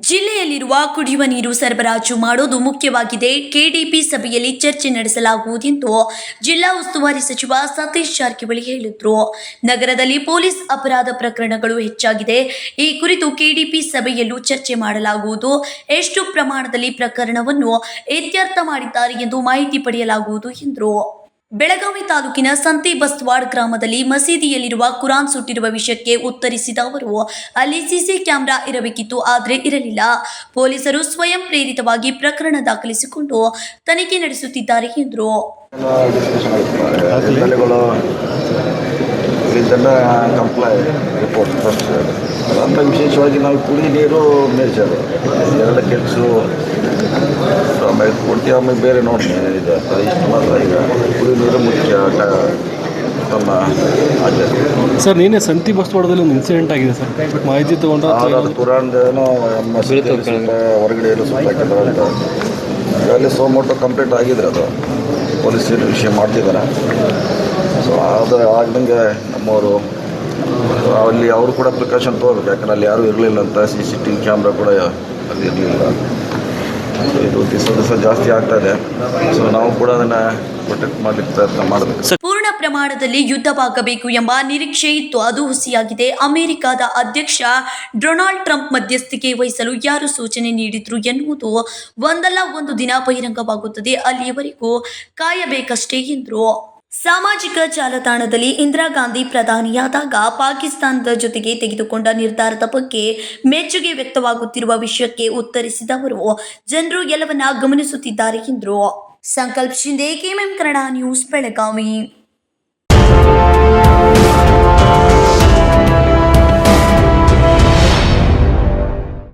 ಜಿಲ್ಲೆಯಲ್ಲಿರುವ ಕುಡಿಯುವ ನೀರು ಸರಬರಾಜು ಮಾಡೋದು ಮುಖ್ಯವಾಗಿದೆ. ಕೆಡಿಪಿ ಸಭೆಯಲ್ಲಿ ಚರ್ಚೆ ನಡೆಸಲಾಗುವುದು ಎಂದು ಜಿಲ್ಲಾ ಉಸ್ತುವಾರಿ ಸಚಿವ ಸತೀಶ್ ಜಾರಕಿಹೊಳಿ ಹೇಳಿದರು. ನಗರದಲ್ಲಿ ಪೊಲೀಸ್ ಅಪರಾಧ ಪ್ರಕರಣಗಳು ಹೆಚ್ಚಾಗಿದೆ. ಈ ಕುರಿತು ಕೆಡಿಪಿ ಸಭೆಯಲ್ಲೂ ಚರ್ಚೆ ಮಾಡಲಾಗುವುದು. ಎಷ್ಟು ಪ್ರಮಾಣದಲ್ಲಿ ಪ್ರಕರಣವನ್ನು ಇತ್ಯರ್ಥ ಮಾಡಿದ್ದಾರೆ ಎಂದು ಮಾಹಿತಿ ಪಡೆಯಲಾಗುವುದು ಎಂದರು. ಬೆಳಗಾವಿ ತಾಲೂಕಿನ ಸಂತೆ ಬಸ್ವಾಡ್ ಗ್ರಾಮದಲ್ಲಿ ಮಸೀದಿಯಲ್ಲಿರುವ ಕುರಾನ್ ಸುಟ್ಟಿರುವ ವಿಷಯಕ್ಕೆ ಉತ್ತರಿಸಿದ ಅವರು, ಅಲ್ಲಿ ಸಿಸಿ ಕ್ಯಾಮೆರಾ ಇರಬೇಕಿತ್ತು, ಆದರೆ ಇರಲಿಲ್ಲ. ಪೊಲೀಸರು ಸ್ವಯಂ ಪ್ರೇರಿತವಾಗಿ ಪ್ರಕರಣ ದಾಖಲಿಸಿಕೊಂಡು ತನಿಖೆ ನಡೆಸುತ್ತಿದ್ದಾರೆ ಎಂದರು. ಆಮೇಲೆ ಕೊಡ್ತೀವಿ ಆಮೇಲೆ ಬೇರೆ ನೋಡಿ ಏನಿದೆ ಅಂತ. ಇಷ್ಟು ಮಾತ್ರ ಈಗ ಕುಡಿ ಮುಖ್ಯ ನಮ್ಮ ಆಚರಣೆ ಸರ್ ನೀನೇ ಸಂತಿ ಬಸ್ವಾಡದಲ್ಲಿ ಒಂದು ಇನ್ಸಿಡೆಂಟ್ ಆಗಿದೆ ಸರ್. ಮಾಹಿತಿ ತಗೊಂಡ್ರೆ ಅಥವಾ ಅದು ಕುರಾನ್ದೇನೋ ಮಸೀದಿ ಹೊರಗಡೆ ಎಲ್ಲ ಸುತ್ತಾಕಿದ್ರು ಅಂತ. ಈಗಾಗಲೇ ಸೋಮೋಟೋ ಕಂಪ್ಲೀಟ್ ಆಗಿದೆ ಅದು. ಪೊಲೀಸ್ ಏನು ವಿಷಯ ಮಾಡ್ತಿದ್ದಾರೆ ಸೊ ಅದು ಆಗ್ದಂಗೆ ನಮ್ಮವರು ಅಲ್ಲಿ ಅವರು ಕೂಡ ಪ್ರಿಕಾಷನ್ ತೊಗೋಬೇಕು. ಯಾಕಂದ್ರೆ ಅಲ್ಲಿ ಯಾರೂ ಇರಲಿಲ್ಲ ಅಂತ. C C T V camera ಕೂಡ ಅಲ್ಲಿ ಇರಲಿಲ್ಲ. ಇದು ದಿವಸ ದಿವಸ ಜಾಸ್ತಿ ಆಗ್ತಾ ಇದೆ. ಸೊ ನಾವು ಕೂಡ ಅದನ್ನ ಪ್ರೊಟೆಕ್ಟ್ ಮಾಡಲಿಕ್ಕೆ ಪ್ರಯತ್ನ ಮಾಡಬೇಕು. ಪೂರ್ಣ ಪ್ರಮಾಣದಲ್ಲಿ ಯುದ್ಧವಾಗಬೇಕು ಎಂಬ ನಿರೀಕ್ಷೆ ಇತ್ತು. ಅದು ಹುಸಿಯಾಗಿದೆ. ಅಮೆರಿಕದ ಅಧ್ಯಕ್ಷ ಡೊನಾಲ್ಡ್ ಟ್ರಂಪ್ ಮಧ್ಯಸ್ಥಿಕೆ ವಹಿಸಲು ಯಾರು ಸೂಚನೆ ನೀಡಿದ್ರು ಎನ್ನುವುದು ಒಂದಲ್ಲ ಒಂದು ದಿನ ಬಹಿರಂಗವಾಗುತ್ತದೆ. ಅಲ್ಲಿಯವರೆಗೂ ಕಾಯಬೇಕಷ್ಟೇ ಎಂದರು. ಸಾಮಾಜಿಕ ಜಾಲತಾಣದಲ್ಲಿ ಇಂದಿರಾ ಗಾಂಧಿ ಪ್ರಧಾನಿಯಾದಾಗ ಪಾಕಿಸ್ತಾನದ ಜೊತೆಗೆ ತೆಗೆದುಕೊಂಡ ನಿರ್ಧಾರದ ಬಗ್ಗೆ ಮೆಚ್ಚುಗೆ ವ್ಯಕ್ತವಾಗುತ್ತಿರುವ ವಿಷಯಕ್ಕೆ ಉತ್ತರಿಸಿದ ಅವರು, ಜನರು ಎಲ್ಲವನ್ನ ಗಮನಿಸುತ್ತಿದ್ದಾರೆ ಎಂದರು. Sankalp Shinde KMM Kannada news, Belagavi.